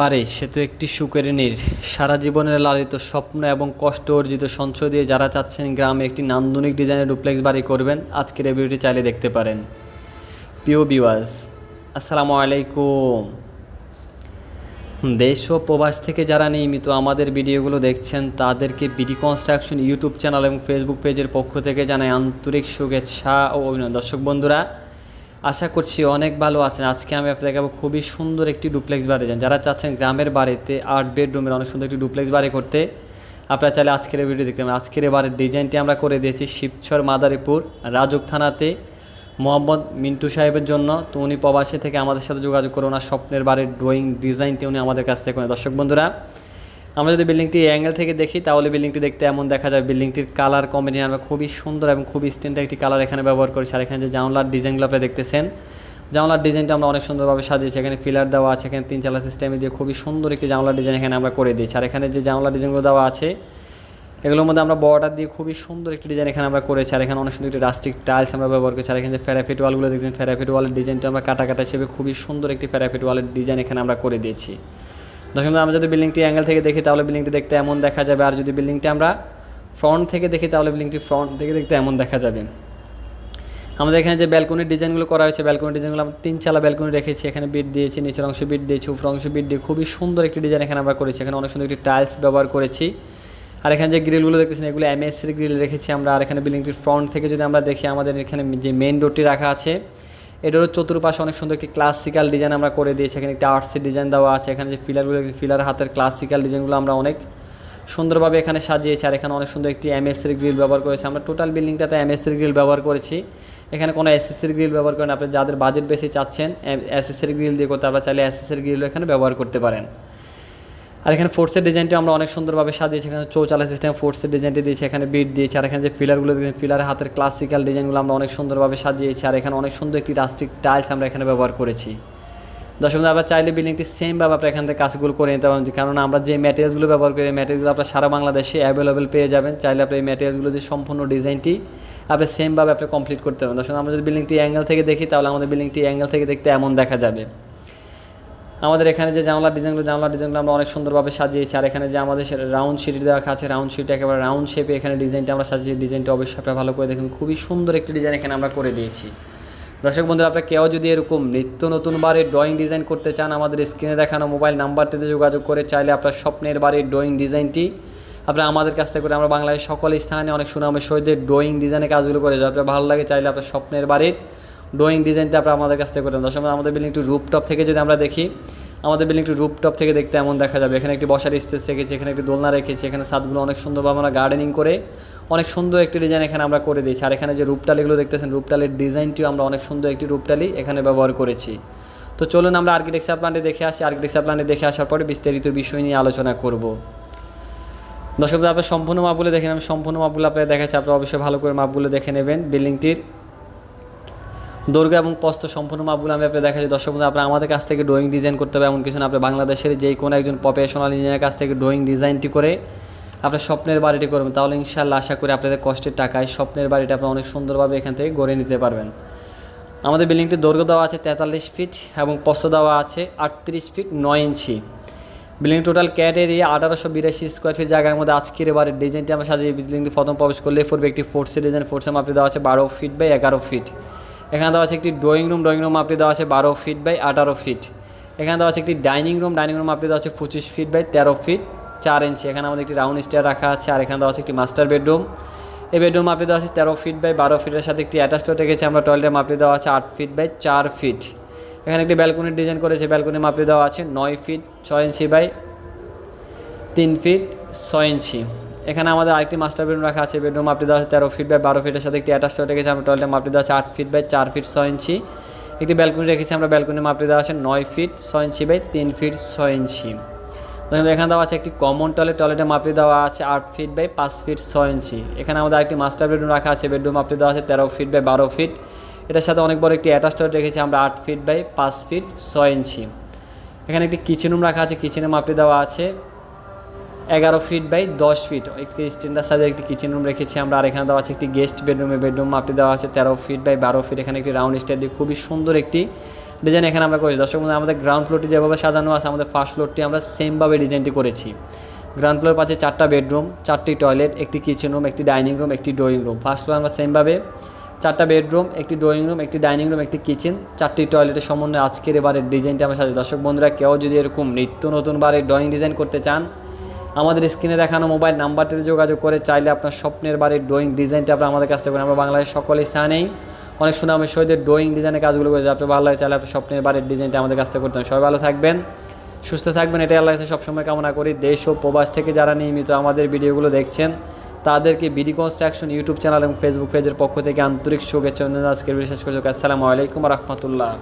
বাড়ি সে তো একটি সুখের নীর। সারা জীবনের লালিত স্বপ্ন এবং কষ্ট অর্জিত সঞ্চয় দিয়ে যারা চাচ্ছেন গ্রামে একটি নান্দনিক ডিজাইনের ডুপ্লেক্স বাড়ি করবেন, আজকের ভিডিওটি চাইলে দেখতে পারেন। প্রিয় বিওয়াজ আসসালামু আলাইকুম। দেশ ও প্রবাস থেকে যারা নিয়মিত আমাদের ভিডিওগুলো দেখছেন, তাদেরকে বিডি কনস্ট্রাকশন ইউটিউব চ্যানেল এবং ফেসবুক পেজের পক্ষ থেকে জানাই আন্তরিক শুভেচ্ছা ও অভিনন্দন। দর্শক বন্ধুরা আশা করছি অনেক ভালো আছেন। আজকে আমি আপনাদের দেখাবো খুবই সুন্দর একটি ডুপ্লেক্স বাড়ি যান যারা চাচ্ছেন গ্রামের বাড়িতে আট বেডরুমের অনেক সুন্দর একটি ডুপ্লেক্স বাড়ি করতে, আপনারা চাইলে আজকের ভিডিও দেখতে পারেন। আজকের এই বাড়ির ডিজাইনটি আমরা করে দিয়েছি শিবচর মাদারীপুর, রাজুক থানাতে। মোহাম্মদ মিন্টু সাহেবের জন্য। তো উনি প্রবাসী থেকে আমাদের সাথে যোগাযোগ করে ওনার স্বপ্নের বাড়ির ড্রয়িং ডিজাইনটি উনি আমাদের কাছ থেকে দর্শক বন্ধুরা আমরা যদি বিল্ডিংটি অ্যাঙ্গেল থেকে দেখি, তাহলে বিল্ডিংটি দেখতে এমন দেখা যায়। বিল্ডিংটির কালার কম্বিনেশন আমরা খুবই সুন্দর এবং খুবই স্ট্যান্ডার্ড একটি কালার এখানে ব্যবহার করেছি। আর এখানে যে জানলার ডিজাইনগুলো আপনি দেখতেছেন, জানলার ডিজাইনটা আমরা অনেক সুন্দরভাবে সাজিয়েছি। এখানে ফিলার দেওয়া আছে, এখানে তিন চালা সিস্টেমে দিয়ে খুবই সুন্দর একটি জানলার ডিজাইন এখানে আমরা করে দিয়েছি। আর এখানে যে জানলার ডিজাইনগুলো দেওয়া আছে, এগুলোর মধ্যে আমরা বর্ডার দিয়ে খুবই সুন্দর একটি ডিজাইন এখানে আমরা করেছি। আর এখানে অনেক সুন্দর একটি রাস্টিক টাইলস আমরা ব্যবহার করেছি। আর এখানে যে ফেরাফিট ওয়ালগুলো দেখছেন ফেরাফিট ওয়ালের ডিজাইনটা আমরা কাটা কাটা হিসেবে খুবই সুন্দর একটি ফেরাফিট ওয়ালের ডিজাইন এখানে আমরা করে দিয়েছি। দর্শক আমরা যদি বিল্ডিংটি অ্যাঙ্গেল থেকে দেখি, তাহলে বিল্ডিংটি দেখতে এমন দেখা যাবে। আর যদি বিল্ডিংটি আমরা ফ্রন্ট থেকে দেখি, তাহলে বিল্ডিংটি ফ্রন্ট থেকে দেখতে এমন দেখা যাবে। আমাদের এখানে যে ব্যালকনির ডিজাইনগুলো করা হয়েছে ব্যালকনির ডিজাইনগুলো আমরা তিন চালা ব্যালকনি রেখেছি। এখানে বিট দিয়েছি, নিচের অংশ বিট দিয়েছি উপর অংশ বিট দিয়ে খুবই সুন্দর একটি ডিজাইন এখানে আমরা করেছি। এখানে অনেক সুন্দর একটি টাইলস ব্যবহার করেছি। আর এখানে যে গ্রিলগুলো দেখতেছেন, এগুলো এমএসির গ্রিল রেখেছি আমরা। আর এখানে বিল্ডিংটির ফ্রন্ট থেকে যদি আমরা দেখি, আমাদের এখানে যে মেন ডোরটি রাখা আছে এটারও চতুর্পাশে অনেক সুন্দর একটি ক্লাসিক্যাল ডিজাইন আমরা করে দিয়েছি। এখানে একটি আর্টসের ডিজাইন দেওয়া আছে। এখানে যে ফিলারগুলো ফিলার হাতের ক্লাসিক্যাল ডিজাইনগুলো আমরা অনেক সুন্দরভাবে এখানে সাজিয়েছি আর এখানে অনেক সুন্দর একটি এমএসসির গ্রিল ব্যবহার করেছি। আমরা টোটাল বিল্ডিংটাতে এমএসসির গ্রিল ব্যবহার করেছি। এখানে কোনো এসএসসির গ্রিল ব্যবহার করেন আপনি যাদের বাজেট বেশি চাচ্ছেন এসএসসির গ্রিল দিয়ে করতে, আপনারা চাইলে এসএসসির গ্রিলও এখানে ব্যবহার করতে পারেন। আর এখানে ফোর্সের ডিজাইনটা আমরা অনেক সুন্দরভাবে সাজিয়েছি। এখানে চৌচালা সিস্টেম ফোর্সের ডিজাইনটি দিয়েছি এখানে বিট দিয়েছি আর এখানে যে ফিলারগুলো দিয়েছি ফিলারের হাতের ক্লাসিক্যাল ডিজাইনগুলো আমরা অনেক সুন্দরভাবে সাজিয়েছি। আর এখানে অনেক সুন্দর একটি রাস্টিক টাইলস আমরা এখানে ব্যবহার করেছি। বন্ধু, আপনারা চাইলে বিল্ডিংটি সেমভাবে আপনার এখান থেকে কাজগুলো করে নিতে পারেন। কারণ আমরা যে ম্যাটেরিয়ালসগুলো ব্যবহার করি ম্যাটেরিয়ালগুলো আপনারা সারা বাংলাদেশে অ্যাভেলেবেল পেয়ে যাবেন। চাইলে আপনি এই ম্যাটেরিয়ালসগুলো দিয়ে সম্পূর্ণ ডিজাইনটি আপনি সেমভাবে আপনি কমপ্লিট করতে পারবেন দর্শক আমরা যদি বিল্ডিংটি অ্যাঙ্গেল থেকে দেখি তাহলে আমাদের বিল্ডিংটি অ্যাঙ্গেল থেকে দেখতে এমন দেখা যাবে। আমাদের এখানে যে জানলার ডিজাইনগুলো জানলার ডিজাইনগুলো আমরা অনেক সুন্দরভাবে সাজিয়েছি। আর এখানে যে আমাদের রাউন্ড শিট দেওয়া আছে রাউন্ড শিট একেবারে রাউন্ড শেপে এখানে ডিজাইনটা আমরা সাজিয়েছি। ডিজাইনটা অবশ্যই আপনারা ভালো করে দেখুন। খুবই সুন্দর একটি ডিজাইন এখানে আমরা করে দিয়েছি। দর্শক বন্ধুরা, আপনারা কেউ যদি এরকম নিত্য নতুন বাড়ির ড্রয়িং ডিজাইন করতে চান, আমাদের স্ক্রিনে দেখানো মোবাইল নাম্বারটিতে যোগাযোগ করে চাইলে আপনার স্বপ্নের বাড়ির ড্রয়িং ডিজাইনটি আপনারা আমাদের কাছ থেকে করে, আমরা বাংলাদেশ সকল স্থানে অনেক সুনামের সহিত ড্রয়িং ডিজাইনের কাজগুলো করে যাই। আপনার ভালো লাগে চাইলে আপনার স্বপ্নের বাড়ির ড্রয়িং ডিজাইনটা আপনারা আমাদের কাছ থেকে করেন বন্ধুরা, আমাদের বিল্ডিং একটু রুপটপ থেকে যদি আমরা দেখি আমাদের বিল্ডিং একটু রুপটপ থেকে দেখতে এমন দেখা যাবে। এখানে একটি বসার স্পেস রেখেছি এখানে একটি দোলনা রেখেছি এখানে ছাদগুলো অনেক সুন্দরভাবে আমরা গার্ডেনিং করে অনেক সুন্দর একটি ডিজাইন এখানে আমরা করে দিয়েছি। আর এখানে যে রূপটালিগুলো দেখতেছেন রূপটালির ডিজাইনটিও আমরা অনেক সুন্দর একটি রূপটালি এখানে ব্যবহার করেছি। তো চলুন আমরা আর্কিটেকচার প্ল্যানটি দেখে আসি। আর্কিটেকচার প্ল্যানটি দেখে আসার পরে বিস্তারিত বিষয় নিয়ে আলোচনা করব। দর্শক আপনার সম্পূর্ণ মাপগুলো দেখেন আমি সম্পূর্ণ মাপগুলো আপনার দেখাচ্ছি। আপনারা অবশ্যই ভালো করে মাপগুলো দেখে নেবেন। বিল্ডিংটির দৈর্ঘ্য এবং প্রস্থ সম্পূর্ণ মাপগুলো আমি আপনাদের দেখাচ্ছি। দর্শক বন্ধু আপনার আমাদের কাছ থেকে ড্রয়িং ডিজাইন করতে হবে এমন কিছু না আপনি বাংলাদেশের যে কোনো একজন প্রফেশনাল ইঞ্জিনিয়ারের কাছ থেকে ড্রয়িং ডিজাইনটি করে আপনার স্বপ্নের বাড়িটি করবেন। তাহলে ইনশাল্লাহ আশা করি আপনাদের কষ্টের টাকায় স্বপ্নের বাড়িটা আপনারা অনেক সুন্দরভাবে এখান থেকে গড়ে নিতে পারবেন। আমাদের বিল্ডিংটির দৈর্ঘ্য দেওয়া আছে তেতাল্লিশ ফিট এবং প্রস্থ দেওয়া আছে আটত্রিশ ফিট নয় ইঞ্চি। বিল্ডিং টোটাল ক্যাট এরিয়া আঠারোশো বিরাশি স্কোয়ার ফিট জায়গার মধ্যে আজকের বাড়ির ডিজাইনটি আমরা সাজিয়ে বিল্ডিংটি প্রথম প্রবেশ করলে পড়বে একটি ফোর্সের ডিজাইন ফোর্সের মাপটি দেওয়া আছে বারো ফিট বাই এগারো ফিট এখানে দেওয়া আছে একটি ড্রয়িং রুম ড্রয়িং রুম মাপটি দেওয়া আছে বারো ফিট বাই আঠারো ফিট এখানে দেওয়া আছে একটি ডাইনিং রুম ডাইনিং রুম মাপটি দেওয়া আছে পঁচিশ ফিট বাই তেরো ফিট চার ইঞ্চি এখানে আমাদের একটি রাউন্ড স্টেয়ার রাখা আছে, আর এখানে দেওয়া আছে একটি মাস্টার বেডরুম এই বেডরুম মাপটি দেওয়া আছে তেরো ফিট বাই বারো ফিটের সাথে একটি অ্যাটাচ রেখেছি আমরা টয়লেটের মাপটি দেওয়া আছে আট ফিট বাই চার ফিট এখানে একটি ব্যালকনির ডিজাইন করেছে ব্যালকনির মাপটি দেওয়া আছে নয় ফিট ছয় ইঞ্চি বাই তিন ফিট ছয় ইঞ্চি এখানে আমাদের আরেকটি মাস্টার বেডরুম রাখা আছে বেডরুম মাপটি দেওয়া আছে তেরো ফিট বাই বারো ফিটের সাথে একটি অ্যাটাচ রেখেছি, আমরা টয়লেটের মাপটি দেওয়া আছে আট ফিট বাই চার ফিট ছয় ইঞ্চি। একটি ব্যালকনি রেখেছি, আমরা ব্যালকনি মাপটি দেওয়া আছে নয় ফিট ছয় ইঞ্চি বাই তিন ফিট ছয় ইঞ্চি। এখানে দেওয়া আছে একটি কমন টয়লেট টয়লেটের মাপটি দেওয়া আছে আট ফিট বাই পাঁচ ফিট ছয় ইঞ্চি। এখানে আমাদের আরেকটি মাস্টার বেডরুম রাখা আছে বেডরুম মাপটি দেওয়া আছে তেরো ফিট বাই বারো ফিট এটার সাথে অনেক বড় একটি অ্যাটাচ টয়লেট রেখেছি, আমরা আট ফিট বাই পাঁচ ফিট ছয় ইঞ্চি। এখানে একটি কিচেন রুম রাখা আছে কিচেনের মাপটি দেওয়া আছে। এগারো ফিট বাই দশ ফিট একটি স্ট্যান্ডার্ড সাইজের একটি কিচেন রুম রেখেছি আমরা, আর এখানে দেওয়া আছে একটি গেস্ট বেডরুমে বেডরুম মাপটি দেওয়া আছে তেরো ফিট বাই বারো ফিট এখানে একটি রাউন্ড স্টার দিয়ে খুবই সুন্দর একটি ডিজাইন এখানে আমরা করেছি। দর্শক বন্ধু আমাদের গ্রাউন্ড ফ্লোরটি যেভাবে সাজানো আছে, আমাদের ফার্স্ট ফ্লোরটি আমরা সেমভাবে ডিজাইনটি করেছি। গ্রাউন্ড ফ্লোর পাচ্ছে চারটা বেডরুম চারটি টয়লেট একটি কিচেন রুম একটি ডাইনিং রুম একটি ড্রয়িং রুম ফার্স্ট ফ্লোর আমরা সেমভাবে চারটা বেডরুম একটি ড্রয়িং রুম একটি ডাইনিং রুম একটি কিচেন চারটি টয়লেটের সমন্বয়ে আজকের এবারের ডিজাইনটা আমরা সাজাই। দর্শক বন্ধুরা, কেউ যদি এরকম নিত্য নতুন বারের ড্রয়িং ডিজাইন করতে চান আমাদের স্ক্রিনে দেখানো মোবাইল নাম্বারটিতে যোগাযোগ করে চাইলে আপনার স্বপ্নের বাড়ির ড্রয়িং ডিজাইনটা আপনার আমাদের কাছ থেকে করেন। আমরা বাংলাদেশের সকল স্থানেই। অনেক সুনামের সহিত ড্রয়িং ডিজাইনের কাজগুলো করে। আপনি ভালো লাগে চাইলে আপনি স্বপ্নের বাড়ির ডিজাইনটা আমাদের কাছ থেকে করতে সবাই ভালো থাকবেন, সুস্থ থাকবেন। এটাই আল্লাহ কাছে সবসময় কামনা করি। দেশ ও প্রবাস থেকে যারা নিয়মিত আমাদের ভিডিওগুলো দেখছেন, তাদেরকে বিডি কনস্ট্রাকশন ইউটিউব চ্যানেল এবং ফেসবুক পেজের পক্ষ থেকে আন্তরিক শুভেচ্ছা আজকের বিশেষ করে আসসালামু আলাইকুম রহমতুল্লাহ।